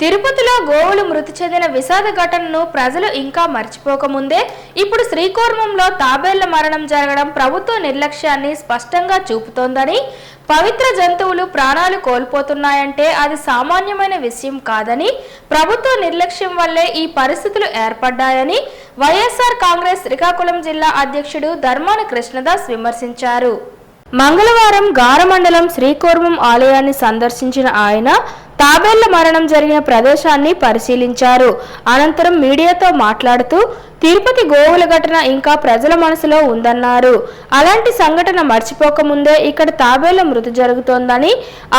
తిరుపతిలో గోవులు మృతి చెందిన విషాద ఘటనను ప్రజలు ఇంకా మర్చిపోకముందే ఇప్పుడు శ్రీకూర్మంలో తాబేళ్ళ మరణం జరగడం ప్రభుత్వ నిర్లక్ష్యాన్ని స్పష్టంగా చూపుతోందని పవిత్ర జంతువులు ప్రాణాలు కోల్పోతున్నాయంటే అది సామాన్యమైన విషయం కాదని ప్రభుత్వ నిర్లక్ష్యం వల్లే ఈ పరిస్థితులు ఏర్పడ్డాయని వైఎస్ఆర్ కాంగ్రెస్ శ్రీకాకుళం జిల్లా అధ్యక్షుడు ధర్మాన కృష్ణదాస్ విమర్శించారు. మంగళవారం గారమండలం శ్రీకూర్మం ఆలయాన్ని సందర్శించిన ఆయన తాబేళ్ళ మరణం జరిగిన ప్రదేశాన్ని పరిశీలించారు. అనంతరం మీడియాతో మాట్లాడుతూ తిరుపతి గోవుల ఘటన ఇంకా ప్రజల మనసులో ఉందన్నారు. అలాంటి సంఘటన మర్చిపోకముందే ఇక్కడ తాబేళ్ళ మృతి జరుగుతోందని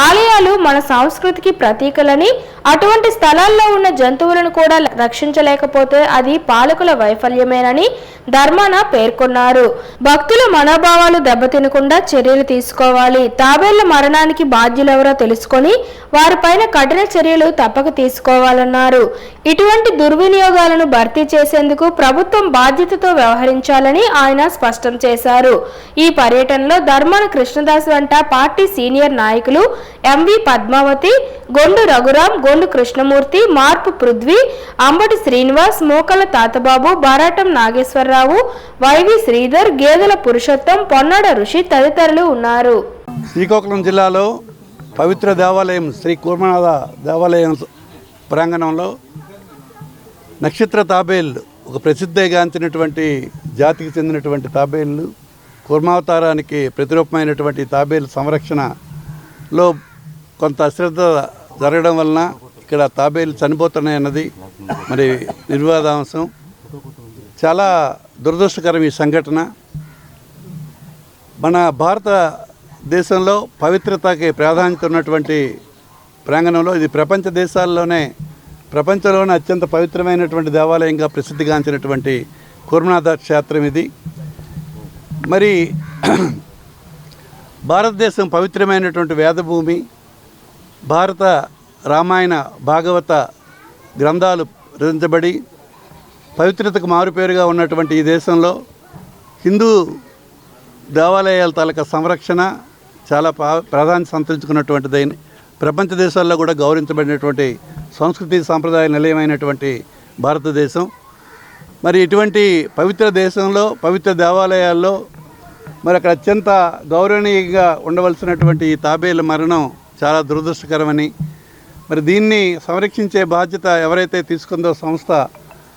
ఆలయాలు మన సంస్కృతికి ప్రతీకలని అటువంటి స్థలాల్లో ఉన్న జంతువులను కూడా రక్షించలేకపోతే అది పాలకుల వైఫల్యమేనని ధర్మాన పేర్కొన్నారు. భక్తుల మనోభావాలు దెబ్బతినకుండా చర్యలు తీసుకోవాలి. తాబేళ్ళ మరణానికి బాధ్యులెవరో తెలుసుకొని వారిపైన కఠిన చర్యలు తప్పక తీసుకోవాలన్నారు. ఇటువంటి దుర్వినియోగాలను భర్తీ చేసేందుకు ప్రభుత్వం బాధ్యతతో వ్యవహరించాలని ఆయన స్పష్టం చేశారు. ఈ పర్యటనలో ధర్మాన కృష్ణదాస్ వెంట పార్టీ సీనియర్ నాయకులు ఎంవి పద్మావతి గొండు రఘురాం గొండు కృష్ణమూర్తి మార్పు పృథ్వీ అంబటి శ్రీనివాస్ మోకల తాతబాబు బారాటం నాగేశ్వరరావు వైవి శ్రీధర్ గేదెల పురుషోత్తం పొన్నాడ ఋషి తదితరులు ఉన్నారు. శ్రీకాకుళం జిల్లాలో పవిత్ర దేవాలయం శ్రీ కూర్మనాథ దేవాలయం ప్రాంగణంలో నక్షత్ర తాబేళ్ళు ఒక ప్రసిద్ధిగాంచినటువంటి జాతికి చెందినటువంటి తాబేళ్ళు కుర్మావతారానికి ప్రతిరూపమైనటువంటి తాబేలు సంరక్షణలో కొంత అశ్రద్ధ జరగడం వలన ఇక్కడ తాబేలు చనిపోతున్నాయి అన్నది మరి నిర్వాదాంశం. చాలా దురదృష్టకరం ఈ సంఘటన. మన భారతదేశంలో పవిత్రతకి ప్రాధాన్యత ఉన్నటువంటి ప్రాంగణంలో ఇది ప్రపంచ దేశాల్లోనే ప్రపంచంలోనే అత్యంత పవిత్రమైనటువంటి దేవాలయంగా ప్రసిద్ధిగాంచినటువంటి కుర్మనాథ క్షేత్రం ఇది. మరి భారతదేశం పవిత్రమైనటువంటి వేదభూమి భారత రామాయణ భాగవత గ్రంథాలు రచించబడి పవిత్రతకు మారుపేరుగా ఉన్నటువంటి ఈ దేశంలో హిందూ దేవాలయాల తాలూకా సంరక్షణ చాలా ప్రా ప్రాధాన్యత సంతరించుకున్నటువంటిది ప్రపంచ దేశాల్లో కూడా గౌరవించబడినటువంటి సంస్కృతి సాంప్రదాయ నిలయమైనటువంటి భారతదేశం. మరి ఇటువంటి పవిత్ర దేశంలో పవిత్ర దేవాలయాల్లో మరి అక్కడ అత్యంత గౌరవనీయంగా ఉండవలసినటువంటి ఈ తాబేల మరణం చాలా దురదృష్టకరమని మరి దీన్ని సంరక్షించే బాధ్యత ఎవరైతే తీసుకుందో సంస్థ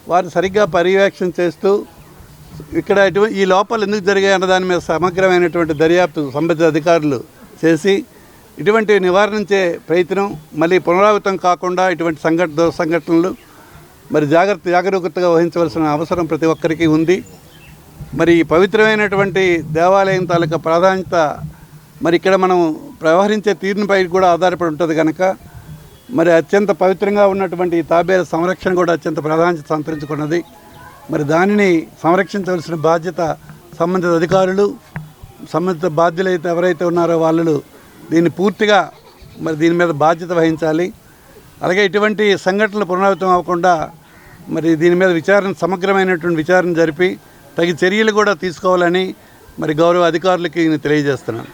వారు సరిగ్గా పర్యవేక్షణ చేస్తూ ఇక్కడ ఈ లోపాలు ఎందుకు జరిగాయి అన్న దాని మీద సమగ్రమైనటువంటి దర్యాప్తు సంబంధిత అధికారులు చేసి ఇటువంటి నివారించే ప్రయత్నం మళ్ళీ పునరావృతం కాకుండా ఇటువంటి సంఘట సంఘటనలు మరి జాగ్రత్త జాగరూకతగా వహించవలసిన అవసరం ప్రతి ఒక్కరికి ఉంది. మరి పవిత్రమైనటువంటి దేవాలయం తాలూకా ప్రాధాన్యత మరి ఇక్కడ మనం వ్యవహరించే తీరునిపై కూడా ఆధారపడి ఉంటుంది కనుక మరి అత్యంత పవిత్రంగా ఉన్నటువంటి తాబేల సంరక్షణ కూడా అత్యంత ప్రాధాన్యత సంతరించుకున్నది. మరి దానిని సంరక్షించవలసిన బాధ్యత సంబంధిత అధికారులు సంబంధిత బాధ్యులైతే ఎవరైతే ఉన్నారో వాళ్ళు దీన్ని పూర్తిగా మరి దీని మీద బాధ్యత వహించాలి. అలాగే ఇటువంటి సంఘటనలు పునరావృతం అవ్వకుండా మరి దీని మీద విచారణ సమగ్రమైనటువంటి విచారణ జరిపి తగిన చర్యలు కూడా తీసుకోవాలని మరి గౌరవ అధికారులకి నేను తెలియజేస్తున్నాను.